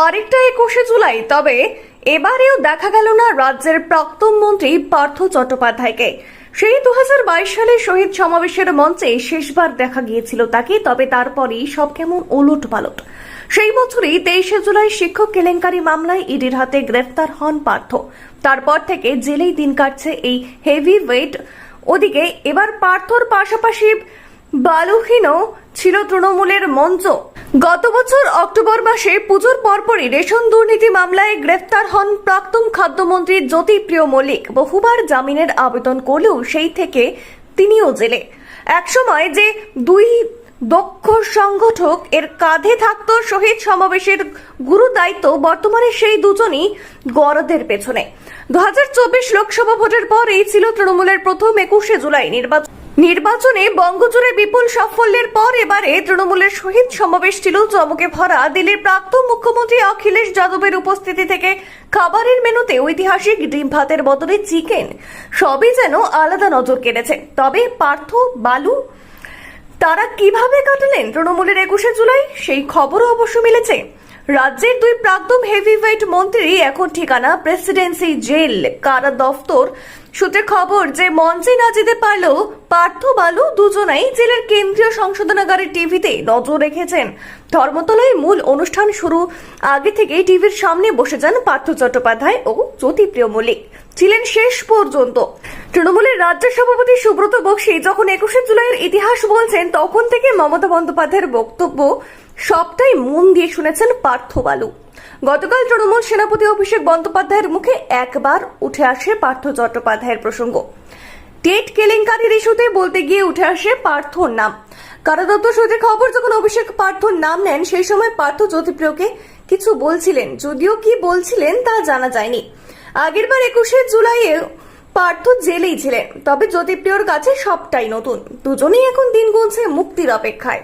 আরেকটা একুশে জুলাই, তবে এবারেও দেখা গেল না রাজ্যের প্রাক্তন মন্ত্রী পার্থ চট্টোপাধ্যায়কে। সেই দু হাজার বাইশ সালে শহীদ সমাবেশের মঞ্চে শেষবার দেখা গিয়েছিল তাকে, তবে তারপরেই সব কেমন ওলট পালট সেই বছরই তেইশে জুলাই শিক্ষক কেলেঙ্কারি মামলায় ইডির হাতে গ্রেফতার হন পার্থ। তারপর থেকে জেলেই দিন কাটছে এই হেভি ওয়েট ওদিকে এবার পার্থর পাশাপাশি বালুহীনও ছিল তৃণমূলের মঞ্চ। গত বছর অক্টোবর মাসে পুজোর পরপরই রেশন দুর্নীতি মামলায় গ্রেফতার হন প্রাক্তন খাদ্যমন্ত্রী জ্যোতিপ্রিয় মল্লিক। বহুবার জামিনের আবেদন করলেও সেই থেকে তিনিও জেলে। একসময় যে দুই দক্ষ সংগঠক এর কাঁধে থাকত শহীদ সমাবেশের গুরু দায়িত্ব, বর্তমানে সেই দুজনই গরদের পেছনে। দু হাজার চব্বিশ লোকসভা ভোটের পরেই ছিল তৃণমূলের প্রথম একুশে জুলাই নির্বাচন। নির্বাচনে বঙ্গজুড়ে বিপুল সাফল্যের পর এবারে তৃণমূলের শহীদ সমাবেশ ছিল চমকে ভরা দিল্লির প্রাক্তন মুখ্যমন্ত্রী অখিলেশ যাদবের উপস্থিতি থেকে খাবারের মেনুতে ঐতিহাসিক ডিম ভাতের বদলে চিকেন। সবই যেন আলাদা নজর কেড়েছে। তবে পার্থ, বালু, তারা কীভাবে কাটালেন তৃণমূলের একুশে জুলাই? সেই খবরও অবশ্য মিলেছে। রাজ্যের দুই প্রাক্তন হেভিওয়েট মন্ত্রী এখন ঠিকানা প্রেসিডেন্সি জেল কারা দফতর? সূত্রে খবর যে মঞ্চে না যেতে পারলেও পার্থ বালু দুজনাই জেলের কেন্দ্রীয় সংশোধনাগারের টিভিতে নজর রেখেছেন। ধর্মতলায় মূল অনুষ্ঠান শুরু আগে থেকেই টিভির সামনে বসে যান পার্থ চট্টোপাধ্যায় ও জ্যোতিপ্রিয় মল্লিক। ছিলেন শেষ পর্যন্ত। তৃণমূলের রাজ্য সভাপতি সুব্রত বক্সী যখন একুশে জুলাইয়ের ইতিহাস বলছেন, তখন থেকে মমতা বন্দ্যোপাধ্যায়ের বক্তব্য সবটাই মন দিয়ে শুনেছেন পার্থ বালু। গতকাল তৃণমূল সেনাপতি অভিষেক বন্দ্যোপাধ্যায়ের মুখে একবার উঠে আসে পার্থ চট্টোপাধ্যায়ের প্রসঙ্গ। টেট কেলেঙ্কারির ইস্যুতে বলতে গিয়ে উঠে আসে পার্থর নাম। কারাদত্ত সূত্রে খবর, যখন অভিষেক পার্থর নাম নেন, সেই সময় পার্থ জ্যোতিপ্রিয়কে কিছু বলছিলেন। যদিও কি বলছিলেন তা জানা যায়নি। আগেরবার একুশে জুলাইয়ে পার্থ জেলেই ছিলেন। তবে জ্যোতিপ্রিয়র কাছে সবটাই নতুন। দুজনেই এখন দিন গুনছে মুক্তির অপেক্ষায়।